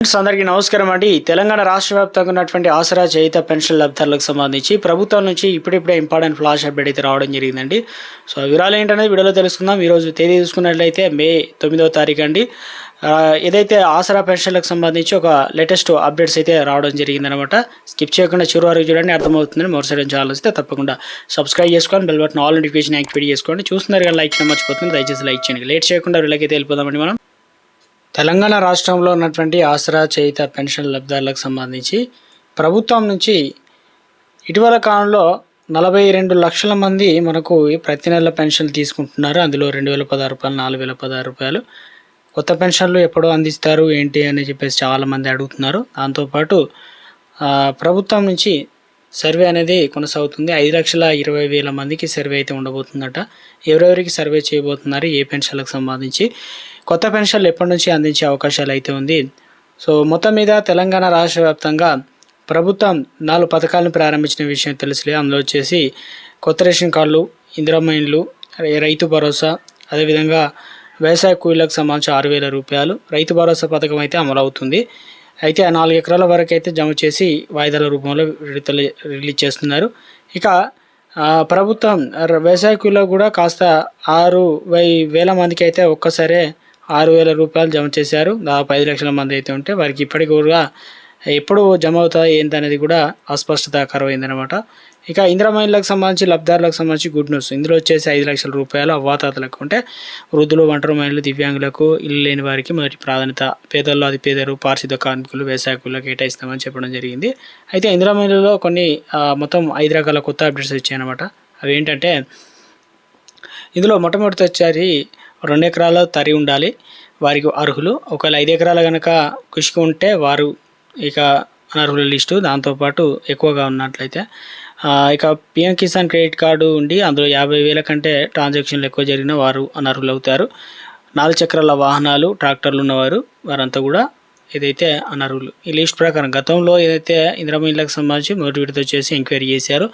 Friends అందరికీ నమస్కారం అండి. తెలంగాణ రాష్ట్ర వ్యాప్తంగా ఉన్నటువంటి ఆసరా చేయిత పెన్షన్ లబ్ధారులకు సంబంధించి ప్రభుత్వం నుంచి ఇప్పుడిప్పుడే ఇంపార్టెంట్ ఫ్లాష్ అప్డేట్ అయితే రావడం జరిగిందండి. సో వివరాలు ఏంటనేది వీడియోలో తెలుసుకుందాం. ఈరోజు తేదీ చూసుకున్నట్లయితే మే తొమ్మిదవ తారీఖు అండి. ఏదైతే ఆసరా పెన్షన్లకు సంబంధించి ఒక లేటెస్ట్ అప్డేట్స్ అయితే రావడం జరిగిందనమాట. స్కిప్ చేయకుండా చివరి వరకు చూడండి అర్థమవుతుందని మరోసారి ఛానల్ వస్తే తప్పకుండా సబ్స్క్రైబ్ చేసుకొని bell button all notification activate చేసుకోండి. చూస్తున్నారు కానీ లైక్ మర్చిపోతుంది దయచేసి లైక్ చేయండి. లేట్ చేయకుండా వీళ్ళకైతే వెళ్ళిపోదామండి మనం. తెలంగాణ రాష్ట్రంలో ఉన్నటువంటి ఆసరా చేయిత పెన్షన్ లబ్ధారులకు సంబంధించి ప్రభుత్వం నుంచి ఇటీవల కాలంలో నలభై రెండు లక్షల మంది మనకు ప్రతి నెల పెన్షన్ తీసుకుంటున్నారు. అందులో రెండు వేల పదహారు రూపాయలు నాలుగు వేల పదహారు రూపాయలు. కొత్త పెన్షన్లు ఎప్పుడో అందిస్తారు ఏంటి అని చెప్పేసి చాలామంది అడుగుతున్నారు. దాంతోపాటు ప్రభుత్వం నుంచి సర్వే అనేది కొనసాగుతుంది. ఐదు లక్షల ఇరవై వేల మందికి సర్వే అయితే ఉండబోతుందట. ఎవరెవరికి సర్వే చేయబోతున్నారు ఏ పెన్షన్లకు సంబంధించి? కొత్త పెన్షన్లు ఎప్పటి నుంచి అందించే అవకాశాలు అయితే ఉంది. సో మొత్తం మీద తెలంగాణ రాష్ట్ర వ్యాప్తంగా ప్రభుత్వం నాలుగు పథకాలను ప్రారంభించిన విషయం తెలుసులే. అందులో వచ్చేసి కొత్త రేషన్ కార్డులు ఇందిరమ్మ ఇండ్లు రైతు భరోసా అదేవిధంగా వ్యవసాయ కూలీలకు సంబంధించి ఆరు వేల రూపాయలు రైతు భరోసా పథకం అయితే అమలు అవుతుంది అయితే ఆ నాలుగు ఎకరాల వరకు అయితే జమ చేసి వాయిదాల రూపంలో విడుదల రిలీజ్ చేస్తున్నారు. ఇక ప్రభుత్వం వ్యవసాయ కూలీలకు కూడా కాస్త ఆరు వై వేల మందికి అయితే ఒక్కసారే ఆరు వేల రూపాయలు జమ చేశారు. దాదాపు ఐదు లక్షల మంది అయితే ఉంటే వారికి ఇప్పటికి కూడా ఎప్పుడు జమ అవుతాయి ఏంటనేది కూడా అస్పష్టత కరువైందనమాట ఇక ఇందిరా మహిళలకు సంబంధించి లబ్ధారులకు సంబంధించి గుడ్ న్యూస్. ఇందులో వచ్చేసి ఐదు లక్షల రూపాయలు అవ్వాతాతలకు అంటే వృద్ధులు ఒంటరి మహిళలు దివ్యాంగులకు ఇల్లు లేని వారికి మొదటి ప్రాధాన్యత. పేదల్లో అతి పేదలు పారిశుద్ధ కార్మికులు వ్యవసాయ కేటాయిస్తామని చెప్పడం జరిగింది. అయితే ఇందిరా కొన్ని మొత్తం ఐదు రకాల కొత్త అప్డేట్స్ వచ్చాయన్నమాట. అవి ఏంటంటే ఇందులో మొట్టమొదటి వచ్చారి రెండు ఎకరాల తరి ఉండాలి. వారికి అర్హులు. ఒకవేళ ఐదు ఎకరాల కనుక కృషికి ఉంటే వారు ఇక అనర్హుల లిస్టు దాంతోపాటు ఎక్కువగా ఉన్నట్లయితే. ఇక పిఎం కిసాన్ క్రెడిట్ కార్డు ఉండి అందులో యాభై వేల కంటే ట్రాన్సాక్షన్లు ఎక్కువ జరిగిన వారు అనర్హులు అవుతారు నాలుగు చక్రాల వాహనాలు ట్రాక్టర్లు ఉన్నవారు వారంతా కూడా ఏదైతే అనర్హులు. ఈ లిస్ట్ ప్రకారం గతంలో ఏదైతే ఇందిరమ్మ ఇళ్ళకి సంబంధించి మొదటి విడత వచ్చేసి ఎంక్వైరీ చేశారు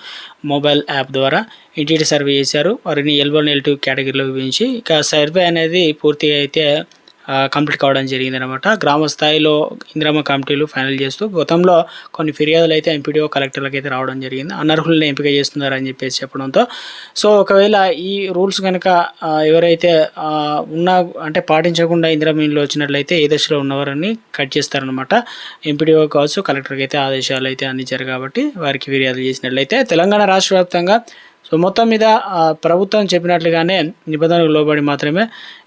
మొబైల్ యాప్ ద్వారా ఇంటి సర్వే చేశారు. వారిని ఎల్ వన్ ఎల్ టూ కేటగిరీలో విభజించి ఇక సర్వే అనేది పూర్తిగా అయితే కంప్లీట్ కావడం జరిగిందనమాట గ్రామ స్థాయిలో ఇందిరమ్మ కమిటీలు ఫైనల్ చేస్తూ గతంలో కొన్ని ఫిర్యాదులు అయితే ఎంపీడీఓ కలెక్టర్లకు అయితే రావడం జరిగింది. అనర్హుల్ని ఎంపిక చేస్తున్నారని చెప్పేసి చెప్పడంతో. సో ఒకవేళ ఈ రూల్స్ కనుక ఎవరైతే ఉన్నా అంటే పాటించకుండా ఇందిరమ్మ ఇంట్లో వచ్చినట్లయితే ఏ దశలో ఉన్నవారని కట్ చేస్తారనమాట ఎంపీడీఓ కావచ్చు కలెక్టర్కి అయితే ఆదేశాలు అయితే అందించారు కాబట్టి వారికి ఫిర్యాదులు చేసినట్లయితే తెలంగాణ రాష్ట్ర వ్యాప్తంగా సో మొత్తం మీద ప్రభుత్వం చెప్పినట్లుగానే నిబంధనలకు లోబడి మాత్రమే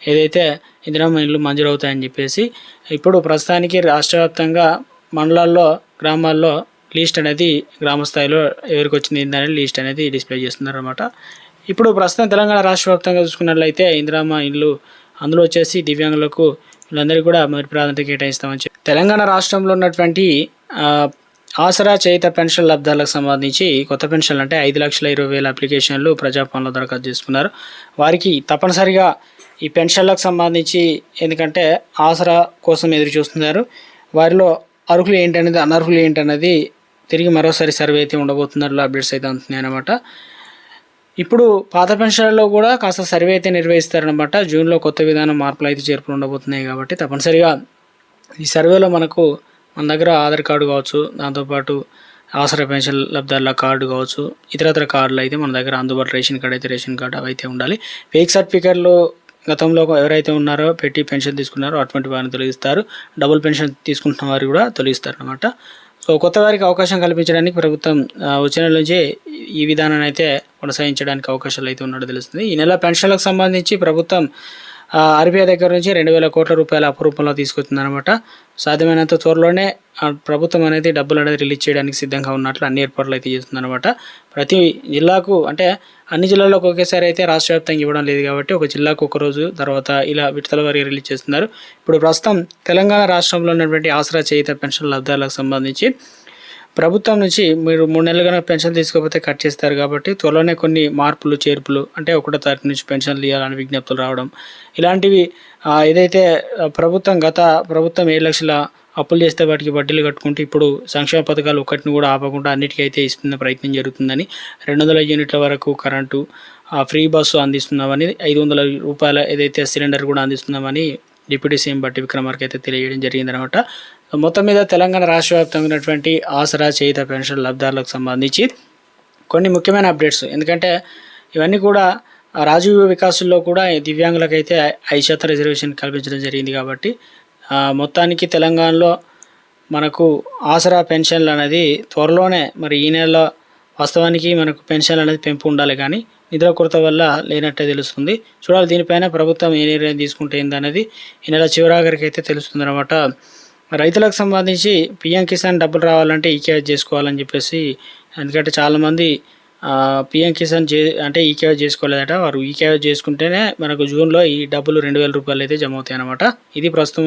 ఏదైతే ఇందిరమ్మ ఇల్లు మంజూరు అవుతాయని చెప్పేసి ఇప్పుడు ప్రస్తుతానికి రాష్ట్ర వ్యాప్తంగా మండలాల్లో గ్రామాల్లో లిస్ట్ అనేది గ్రామ స్థాయిలో ఎవరికి వచ్చింది ఏంటనేది లిస్ట్ అనేది డిస్ప్లే చేస్తున్నారు అనమాట ఇప్పుడు ప్రస్తుతం తెలంగాణ రాష్ట్ర వ్యాప్తంగా చూసుకున్నట్లయితే ఇందిరమ్మ ఇల్లు అందులో వచ్చేసి దివ్యాంగులకు వీళ్ళందరికీ కూడా మరి ప్రాధాన్యత కేటాయిస్తామని చెప్పి తెలంగాణ రాష్ట్రంలో ఉన్నటువంటి ఆసరా చేయిత పెన్షన్ లబ్ధాలకు సంబంధించి కొత్త పెన్షన్లు అంటే ఐదు లక్షల ఇరవై వేల అప్లికేషన్లు ప్రజాపాలనలో దరఖాస్తు చేసుకున్నారు. వారికి తప్పనిసరిగా ఈ పెన్షన్లకు సంబంధించి ఎందుకంటే ఆసరా కోసం ఎదురు చూస్తున్నారు. వారిలో అర్హులు ఏంటనేది అనర్హులు ఏంటనేది తిరిగి మరోసారి సర్వే అయితే ఉండబోతున్నారు అప్డేట్స్ అయితే అందుతున్నాయి అనమాట ఇప్పుడు పాత పెన్షన్లలో కూడా కాస్త సర్వే అయితే నిర్వహిస్తారనమాట జూన్లో కొత్త విధానం మార్పులు అయితే చేర్పులు ఉండబోతున్నాయి కాబట్టి తప్పనిసరిగా ఈ సర్వేలో మనకు మన దగ్గర ఆధార్ కార్డు కావచ్చు దాంతోపాటు ఆసరా పెన్షన్ లబ్ధారుల కార్డు కావచ్చు ఇతరత్ర కార్డులు అయితే మన దగ్గర అందుబాటులో రేషన్ కార్డు అయితే రేషన్ కార్డు అవి అయితే ఉండాలి. ఫేక్ సర్టిఫికెట్లు గతంలో ఎవరైతే ఉన్నారో పెట్టి పెన్షన్ తీసుకున్నారో అటువంటి వారిని తొలగిస్తారు. డబుల్ పెన్షన్ తీసుకుంటున్న వారు కూడా తొలగిస్తారు అనమాట సో కొత్త వారికి అవకాశం కల్పించడానికి ప్రభుత్వం వచ్చిన నుంచే ఈ విధానాన్ని అయితే కొనసాగించడానికి అవకాశాలు అయితే ఉన్నట్టు తెలుస్తుంది. ఈ నెల పెన్షన్లకు సంబంధించి ప్రభుత్వం ఆర్బీఐ దగ్గర నుంచి రెండు వేల కోట్ల రూపాయల అప్రూపంలో తీసుకొచ్చిందనమాట సాధ్యమైనంత త్వరలోనే ప్రభుత్వం అనేది డబ్బులు అనేది రిలీజ్ చేయడానికి సిద్ధంగా ఉన్నట్లు అన్ని ఏర్పాట్లు అయితే చేస్తుందన్నమాట. ప్రతి జిల్లాకు అంటే అన్ని జిల్లాలకు ఒకేసారి అయితే రాష్ట్ర వ్యాప్తంగా ఇవ్వడం లేదు కాబట్టి ఒక జిల్లాకు ఒక రోజు తర్వాత ఇలా విడతల వారికి రిలీజ్ చేస్తున్నారు. ఇప్పుడు ప్రస్తుతం తెలంగాణ రాష్ట్రంలో ఉన్నటువంటి ఆసరా చేయిత పెన్షన్ లబ్ధాలకు సంబంధించి ప్రభుత్వం నుంచి మీరు మూడు నెలలుగా పెన్షన్ తీసుకోకపోతే కట్ చేస్తారు కాబట్టి త్వరలోనే కొన్ని మార్పులు చేర్పులు అంటే ఒకటో తారీఖు నుంచి పెన్షన్లు ఇవ్వాలని విజ్ఞప్తులు రావడం. ఇలాంటివి ఏదైతే ప్రభుత్వం గత ప్రభుత్వం ఏడు లక్షల అప్పులు చేస్తే వాటికి వడ్డీలు కట్టుకుంటూ ఇప్పుడు సంక్షేమ పథకాలు ఒకటిని కూడా ఆపకుండా అన్నిటికీ అయితే ఇస్తున్న ప్రయత్నం జరుగుతుందని రెండు వందల యూనిట్ల వరకు కరెంటు ఫ్రీ బస్సు అందిస్తున్నామని ఐదు వందల రూపాయల ఏదైతే సిలిండర్ కూడా అందిస్తున్నామని డిప్యూటీ సీఎం బట్టి విక్రమార్క అయితే తెలియజేయడం జరిగిందనమాట. మొత్తం మీద తెలంగాణ రాష్ట్ర వ్యాప్తంగా ఉన్నటువంటి ఆసరా చేయిత పెన్షన్ లబ్ధారులకు సంబంధించి కొన్ని ముఖ్యమైన అప్డేట్స్. ఎందుకంటే ఇవన్నీ కూడా ఆ రాజీవ్ వికాసుల్లో కూడా దివ్యాంగులకైతే ఐదు శాతం రిజర్వేషన్ కల్పించడం జరిగింది కాబట్టి మొత్తానికి తెలంగాణలో మనకు ఆసరా పెన్షన్లు అనేది త్వరలోనే మరి ఈ నెల వాస్తవానికి మనకు పెన్షన్ అనేది పెంపు ఉండాలి కానీ నిద్ర కొరత వల్ల లేనట్టే తెలుస్తుంది. చూడాలి దీనిపైన ప్రభుత్వం ఏ నిర్ణయం తీసుకుంటే ఏందనేది ఈ నెల చివరాఖరికి అయితే తెలుస్తుంది అనమాట రైతులకు సంబంధించి పిఎం కిసాన్ డబ్బులు రావాలంటే ఈకేఎస్ చేసుకోవాలని చెప్పేసి ఎందుకంటే చాలామంది పిఎం కిసాన్ చే అంటే ఈకేఎస్ చేసుకోలేదట. వారు ఈకేఎస్ చేసుకుంటేనే మనకు జూన్లో ఈ డబ్బులు రెండు వేల రూపాయలు అయితే జమ అవుతాయి అనమాట ఇది ప్రస్తుతం